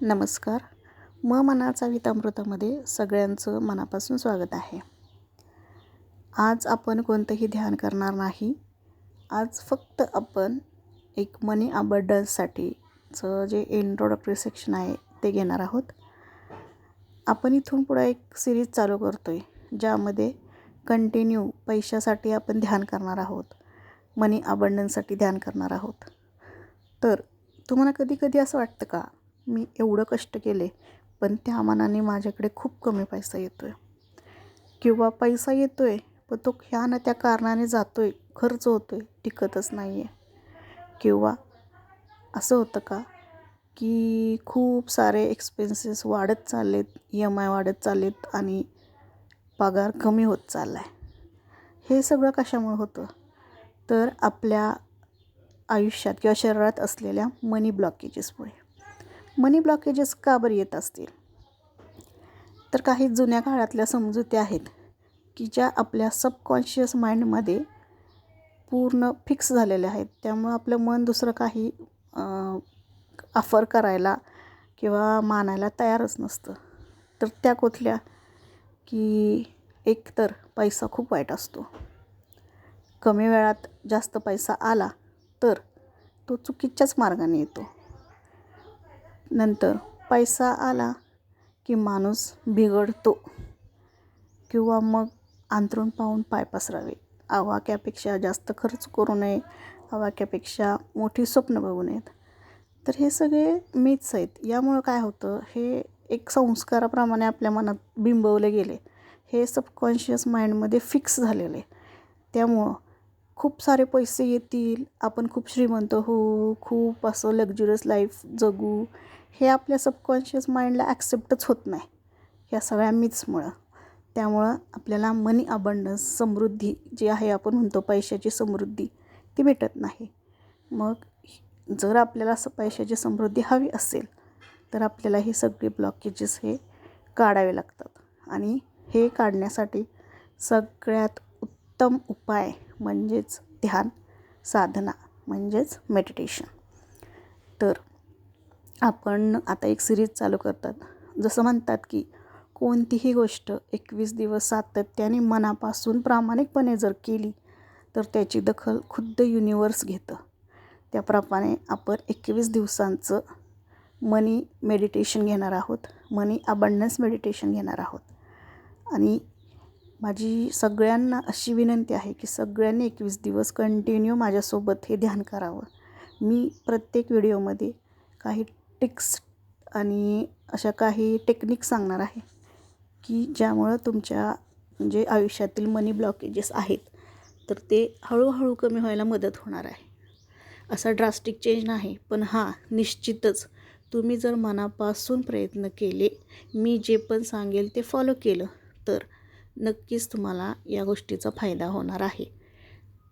नमस्कार. म मनाचा वितामृतामध्ये सगळ्यांचं मनापासून स्वागत आहे. आज आपण कोणतंही ध्यान करणार नाही. आज फक्त आपण एक मनी अबंडन्ससाठीचं जे इंट्रोडक्टरी सेक्शन आहे ते घेणार आहोत. आपण इथून पुढं एक सिरीज चालू करतो आहे ज्यामध्ये कंटिन्यू पैशासाठी आपण ध्यान करणार आहोत. मनी अबंडन्ससाठी ध्यान करणार आहोत. तर तुम्हाला कधी कधी असं वाटतं का मी एवढं कष्ट केले पण त्या मानाने माझ्याकडे खूप कमी पैसा येतो आहे किंवा पैसा येतो आहे पण तो ह्या ना त्या कारणाने जातो आहे खर्च होतो आहे टिकतच नाही आहे किंवा असं होतं का की खूप सारे एक्सपेन्सेस वाढत चाललेत ई एम आय वाढत चाललेत आणि पगार कमी होत चालला आहे हे सगळं कशामुळे होतं? तर आपल्या आयुष्यात किंवा शरीरात असलेल्या मनी ब्लॉकेजेसमुळे मनी ब्लॉकेजेस का बरं येत असतील? तर काही जुन्या काळातल्या समजुती आहेत की ज्या आपल्या सबकॉन्शियस माइंडमध्ये पूर्ण फिक्स झालेल्या आहेत. त्यामुळं आपलं मन दुसरं काही ऑफर करायला किंवा मानायला तयारच नसतं. तर त्या कोथल्या की एकतर पैसा खूप वाईट असतो. कमी वेळात जास्त पैसा आला तर तो चुकीच्याच मार्गाने येतो. नंतर पैसा आला की माणूस बिघडतो किंवा मग अंतरून पाहून पाय पसरावे. आवाक्यापेक्षा जास्त खर्च करू नये आवाक्यापेक्षा मोठी स्वप्न बघू नयेत. तर हे सगळे मीच आहेत. यामुळं काय होतं हे एक संस्काराप्रमाणे आपल्या मनात बिंबवले गेले. हे सबकॉन्शियस माइंडमध्ये फिक्स झालेले. त्यामुळं खूप सारे पैसे येतील आपण खूप श्रीमंत होऊ खूप असं लग्जुरियस लाईफ जगू हे आपल्या सबकॉन्शियस माइंडला ॲक्सेप्टच होत नाही. ह्या सगळ्या मिथ्समुळं त्यामुळं आपल्याला मनी अबंडन्स समृद्धी जी आहे आपण म्हणतो पैशाची समृद्धी ती भेटत नाही. मग जर आपल्याला असं पैशाची समृद्धी हवी असेल तर आपल्याला हे सगळे ब्लॉकेजेस हे काढावे लागतात. आणि हे काढण्यासाठी सगळ्यात उत्तम उपाय म्हणजेच ध्यान साधना म्हणजेच मेडिटेशन तर आपण आता एक सिरीज चालू करतात. जसं म्हणतात की कोणतीही गोष्ट एकवीस दिवस सातत्याने मनापासून प्रामाणिकपणे जर केली तर त्याची दखल खुद्द युनिवर्स घेतं. त्याप्रमाणे आपण एकवीस दिवसांचं मनी मेडिटेशन घेणार आहोत. मनी अबंडन्स मेडिटेशन घेणार आहोत. आणि माझी सगळ्यांना अशी विनंती आहे की सगळ्यांनी एकवीस दिवस कंटिन्यू माझ्यासोबत हे ध्यान करावं. मी प्रत्येक व्हिडिओमध्ये काही टिक्स आणि अशा काही टेक्निक सांगणार आहे की ज्यामुळं तुमच्या जे आयुष्यातील मनी ब्लॉकेजेस आहेत तर ते हळूहळू कमी व्हायला मदत होणार आहे. असा ड्रास्टिक चेंज नाही पण हां निश्चितच तुम्ही जर मनापासून प्रयत्न केले मी जे पण सांगेल ते फॉलो केलं तर नक्कीच तुम्हाला या गोष्टीचा फायदा होणार आहे.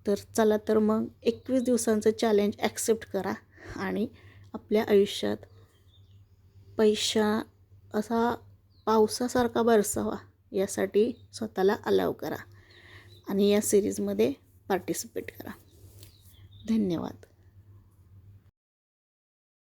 तर चला तर मग एकवीस दिवसांचं चॅलेंज ॲक्सेप्ट करा आणि आपल्या आयुष्यात पैसा असा पावसासारखा बरसावा यासाठी स्वतःला अलाव करा आणि या सिरीजमध्ये पार्टिसिपेट करा. धन्यवाद.